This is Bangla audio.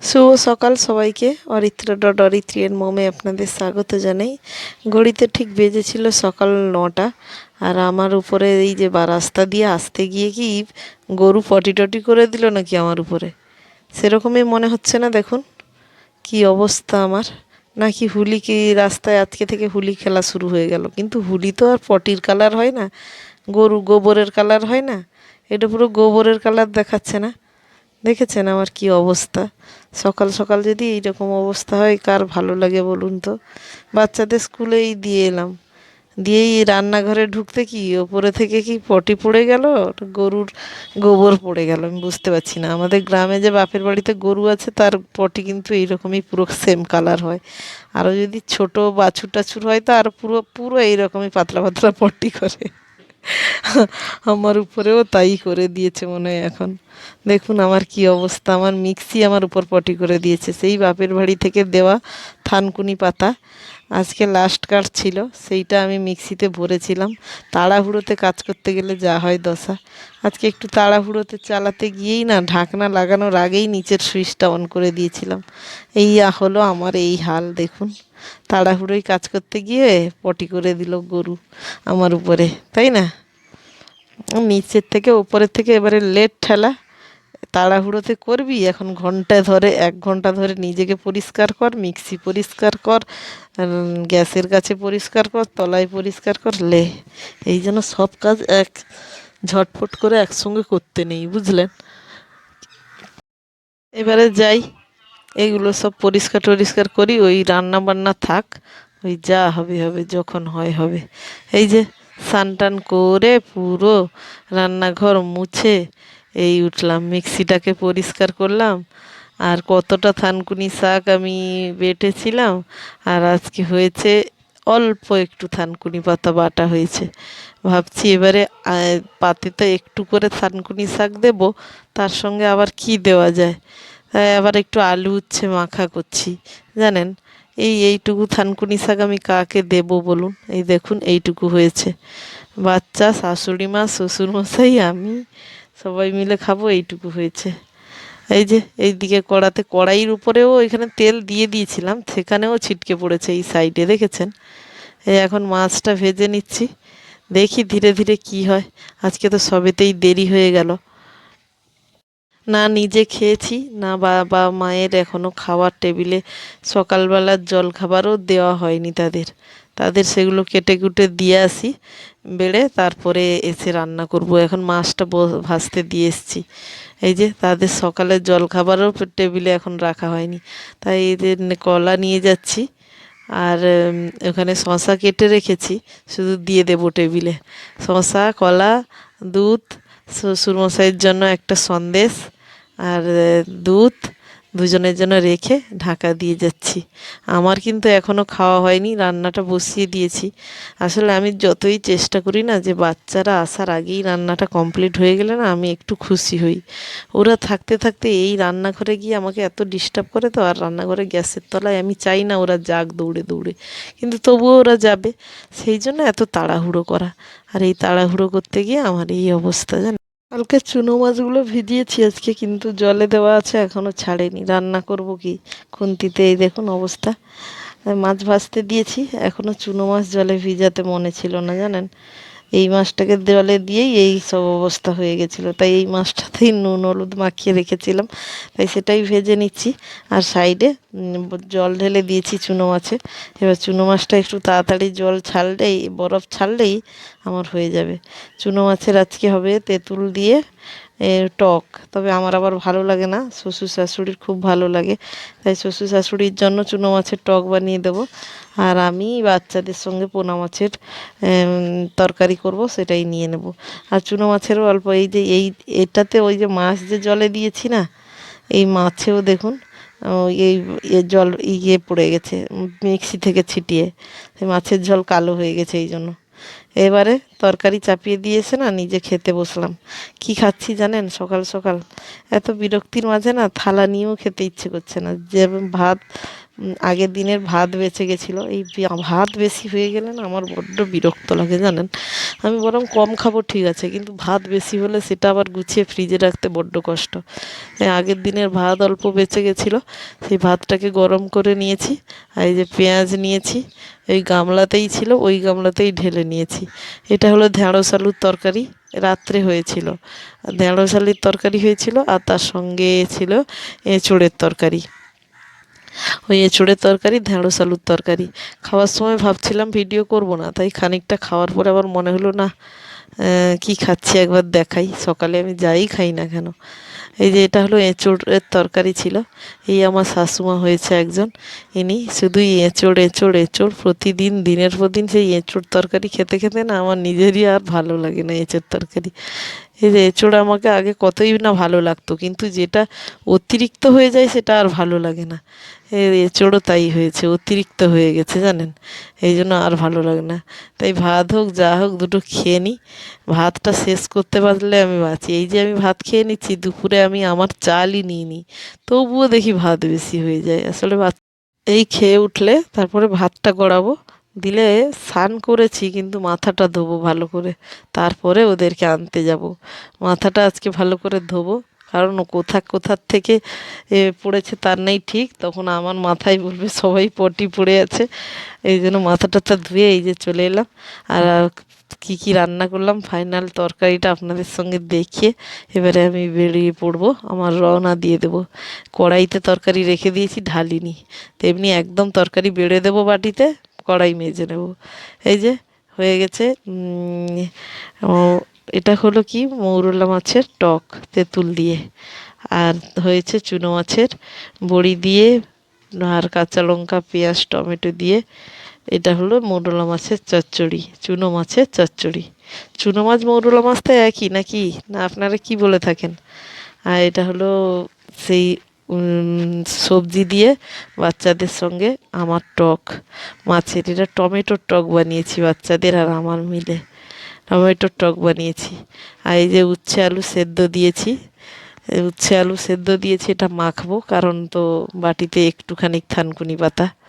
শুভ সকাল সবাইকে। অরিত্র ডট অরিত্রিয়ের মোমে আপনাদের স্বাগত জানাই। ঘড়িতে ঠিক বেজেছিল সকাল নটা, আর আমার উপরে এই যে বা রাস্তা দিয়ে আসতে গিয়ে কি গরু পটি টটি করে দিল নাকি আমার উপরে? সেরকমই মনে হচ্ছে না দেখুন। কি অবস্থা আমার। নাকি হুলি কি রাস্তায় আজকে থেকে হুলি খেলা শুরু হয়ে গেল? কিন্তু হুলি তো আর পটির কালার হয় না। গরু গোবরের কালার হয় না। এটা পুরো গোবরের কালার দেখাচ্ছে না। দেখেছেন আমার কি অবস্থা? সকাল সকাল যদি এইরকম অবস্থা হয়, কার ভালো লাগে বলুন তো? বাচ্চাদের স্কুলেই দিয়ে এলাম। দিয়েই রান্নাঘরে ঢুকতে কি, ওপরে থেকে কি পটি পড়ে গেল? গরুর গোবর পড়ে গেল, আমি বুঝতে পারছি না। আমাদের গ্রামে যে বাপের বাড়িতে গরু আছে, তার পটি কিন্তু এইরকমই পুরো সেম কালার হয়। আরও যদি ছোট বাছুর টাছুর হয়, তো আর পুরো পুরো এইরকমই পাতলা পাতলা পটি করে। আমার উপরেও তাই করে দিয়েছে মনে হয় এখন। দেখুন আমার কি অবস্থা, আমার মিক্সি আমার উপর পটি করে দিয়েছে। সেই বাপের বাড়ি থেকে দেওয়া থানকুনি পাতা আজকে লাস্ট কার্ড ছিল, সেইটা আমি মিক্সিতে ভরেছিলাম। তাড়াহুড়োতে কাজ করতে গেলে যা হয় দশা। আজকে একটু তাড়াহুড়োতে চালাতে গিয়েই না, ঢাকনা লাগানোর আগেই নিচের সুইচটা অন করে দিয়েছিলাম। এই হলো আমার এই হাল, দেখুন। তাড়াহুড়োই কাজ করতে গিয়ে পটি করে দিল গরু আমার উপরে, তাই না? নিচের থেকে উপরের থেকে এবারে লেট ঠেলা। তাড়াহুড়োতে করবি, এখন ঘন্টায় ধরে, এক ঘণ্টা ধরে নিজেকে পরিষ্কার কর, মিক্সি পরিষ্কার কর গ্যাসের কাছে পরিষ্কার কর, তলায় পরিষ্কার কর, লে। এই জন্য সব কাজ এক ঝটফট করে একসঙ্গে করতে নেই, বুঝলেন? এবারে যাই। এইগুলো সব পরিষ্কার টরিষ্কার করি, ওই রান্না বান্না থাক, ওই যা হবে হবে, যখন হয় হবে। এই যে স্নান টান করে পুরো রান্নাঘর মুছে এই উঠলাম, মিক্সিটাকে পরিষ্কার করলাম, আর কতটা থানকুনি শাক আমি বেটেছিলাম, আর আজকে হয়েছে অল্প একটু থানকুনি পাতা বাটা হয়েছে। ভাবছি এবারে পাতেতে একটু করে থানকুনি শাক দেবো, তার সঙ্গে আবার কি দেওয়া যায়? আবার একটু আলু উচ্ছে মাখা করছি। জানেন, এই এইটুকু থানকুনি শাক আমি কাকে দেবো বলুন? এই দেখুন, এইটুকু হয়েছে। বাচ্চা, শাশুড়ি মা শ্বশুরমশাই আমি সবাই মিলে খাব, এইটুকু হয়েছে। এই যে, এইদিকে কড়াতে কড়াইয়ের উপরেও এখানে তেল দিয়ে দিয়েছিলাম, সেখানেও ছিটকে পড়েছে এই সাইডে, দেখেছেন? এই এখন মাছটা ভেজে নিচ্ছি, দেখি ধীরে ধীরে কি হয়। আজকে তো সবেতেই দেরি হয়ে গেল। না নিজে খেয়েছি, না বাবা মায়ের এখনও খাওয়ার টেবিলে সকালবেলার জল খাবারও দেওয়া হয়নি তাদের। তাদের সেগুলো কেটে কুটে দিয়ে আসি, বেড়ে তারপরে এসে রান্না করব। এখন মাছটা ভাজতে দিয়ে এসছি। এই যে তাদের সকালের জল খাবারও টেবিলে এখন রাখা হয়নি। তাই এদের কলা নিয়ে যাচ্ছি আর ওখানে শশা কেটে রেখেছি, শুধু দিয়ে দেবো টেবিলে। শশা কলা, দুধ শ্বশুরমশাইয়ের জন্য একটা সন্দেশ আর দুধ দুজনের জন্য রেখে ঢাকা দিয়ে যাচ্ছি। আমার কিন্তু এখনও খাওয়া হয়নি, রান্নাটা বসিয়ে দিয়েছি। আসলে আমি যতই চেষ্টা করি না যে বাচ্চারা আসার আগেই রান্নাটা কমপ্লিট হয়ে গেলে না আমি একটু খুশি হই। ওরা থাকতে থাকতে এই রান্নাঘরে গিয়ে আমাকে এত ডিস্টার্ব করে তো, আর রান্নাঘরে গ্যাসের তলায় আমি চাই না ওরা যাক দৌড়ে দৌড়ে। কিন্তু তবুও ওরা যাবে। সেই জন্য এত তাড়াহুড়ো করা। আর এই তাড়াহুড়ো করতে গিয়ে আমার এই অবস্থা জানেন কালকে চুনো মাছগুলো ভিজিয়েছি আজকে, কিন্তু জলে দেওয়া আছে এখনও ছাড়েনি। রান্না করব কি খুন্তিতে? এই দেখুন অবস্থা। মাছ ভাজতে দিয়েছি এখনও চুনো মাছ জলে ভিজাতে মনে ছিল না, জানেন? এই মাছটাকে দেওয়ালে দিয়েই এই সব অবস্থা হয়ে গেছিল। তাই এই মাছটাতেই নুন, হলুদ মাখিয়ে রেখেছিলাম। তাই সেটাই ভেজে নিচ্ছি। আর সাইডে জল ঢেলে দিয়েছি চুনো মাছে। এবার চুনো মাছটা একটু তাড়াতাড়ি জল ছাড়লেই, বরফ ছাড়লেই আমার হয়ে যাবে। চুনো মাছের আজকে হবে তেঁতুল দিয়ে টক, তবে আমার আবার ভালো লাগে না। শ্বশুর শাশুড়ির খুব ভালো লাগে। তাই শ্বশুর শাশুড়ির জন্য চুনো মাছের টক বানিয়ে দেবো। আর আমি বাচ্চাদের সঙ্গে পোনা মাছের তরকারি করব, সেটাই নিয়ে নেব। আর চুনো মাছেরও অল্প, এই যে, এই, এটাতে ওই যে মাছ যে জলে দিয়েছি না, এই মাছেও দেখুন এই জল ইয়ে পড়ে গেছে, মিক্সি থেকে ছিটিয়ে। মাছের জল কালো হয়ে গেছে, এই জন্য। এবারে তরকারি চাপিয়ে দিয়েছে না, নিজে খেতে বসলাম। কি খাচ্ছি জানেন? সকাল সকাল। এত বিরক্তির মাঝে না থালা নিয়েও খেতে ইচ্ছে করছে না। যে ভাত আগের দিনের ভাত বেঁচে গেছিল। এই ভাত বেশি হয়ে গেলে না আমার বড্ড বিরক্ত লাগে জানেন? আমি বরং কম খাব, ঠিক আছে। কিন্তু ভাত বেশি হলে সেটা আবার গুছিয়ে ফ্রিজে রাখতে বড্ড কষ্ট। আগের দিনের ভাত অল্প বেঁচে গেছিল, সেই ভাতটাকে গরম করে নিয়েছি, আর এই যে পেঁয়াজ নিয়েছি, এই গামলাতেই ছিল, ওই গামলাতেই ঢেলে নিয়েছি। এটা হলো ঢেঁড়স আলুর তরকারি, রাত্রে হয়েছিল। ঢেঁড়স আলুর তরকারি হয়েছিল, আর তার সঙ্গে ছিল এঁচোড়ের তরকারি। ওই এঁচোড়ের তরকারি, ঢেঁড়স আলুর তরকারি। খাওয়ার সময় ভাবছিলাম ভিডিও করব না, তাই খানিকটা খাওয়ার পরে আবার মনে হলো, না কি খাচ্ছি একবার দেখাই, সকালে আমি যাই খাই না কেন? এই যে এটা হলো এঁচোড়ের তরকারি ছিল। এই আমার শাশুমা হয়েছে একজন, ইনি শুধুই এঁচোড় এঁচোড় এঁচোড়, প্রতিদিন, দিনের পর দিন সেই এঁচোড় তরকারি খেতে খেতে না আমার নিজেরই আর ভালো লাগে না এঁচোড় তরকারি। এঁচোড় আমাকে আগে কতই না ভালো লাগতো, কিন্তু যেটা অতিরিক্ত হয়ে যায় সেটা আর ভালো লাগে না। এঁচোড়ও তাই হয়েছে, অতিরিক্ত হয়ে গেছে জানেন? এই জন্য আর ভালো লাগে না। তাই ভাত হোক, যা হোক, দুটো খেয়ে নিই ভাতটা শেষ করতে পারলে আমি বাঁচি। এই যে আমি ভাত খেয়ে নিচ্ছি, দুপুরে আমি আমার চালই নিই নি। তবুও দেখি ভাত বেশি হয়ে যায়। আসলে এই খেয়ে উঠলে তারপরে ভাতটা গড়াবো। দিলে স্নান করেছি, কিন্তু মাথাটা ধোবো ভালো করে। তারপরে ওদেরকে আনতে যাব। মাথাটা আজকে ভালো করে ধোবো, কারণ কোথা কোথার থেকে পড়েছে তার নেই ঠিক। তখন আমার মাথায় বলবে, সবাই পটি পড়ে আছে। এই জন্য মাথাটা ধুয়ে এই যে চলে এলাম। আর কি কি রান্না করলাম? ফাইনাল তরকারিটা আপনাদের সঙ্গে দেখিয়ে এবারে আমি বেরিয়ে পড়ব। আমার রওনা দিয়ে দেবো। কড়াইতে তরকারি রেখে দিয়েছি, ঢালিনি। তেমনি একদম তরকারি বেড়ে দেবো বাটিতে। কড়াই মেজে নেব। এই যে, হয়ে গেছে এটা হলো কি? মৌরলা মাছের টক, তেঁতুল দিয়ে। আর হয়েছে চুনো মাছের বড়ি দিয়ে, আর কাঁচা লঙ্কা, পেঁয়াজ, টমেটো দিয়ে। এটা হলো মৌরলা মাছের চচ্চড়ি, চুনো মাছের চচ্চড়ি। চুনো মাছ, মৌরলা মাছ তো একই নাকি? না, আপনারা কি বলে থাকেন? আর এটা হলো সেই সবজি দিয়ে বাচ্চাদের সঙ্গে আমার টক মাছের এটা টমেটোর টক বানিয়েছি বাচ্চাদের আর আমার মিলে। টমেটোর টক বানিয়েছি। আর এই যে উচ্ছে আলু সেদ্ধ দিয়েছি উচ্ছে আলু সেদ্ধ দিয়েছি, এটা মাখবো, কারণ তো বাটিতে একটুখানি থানকুনি পাতা।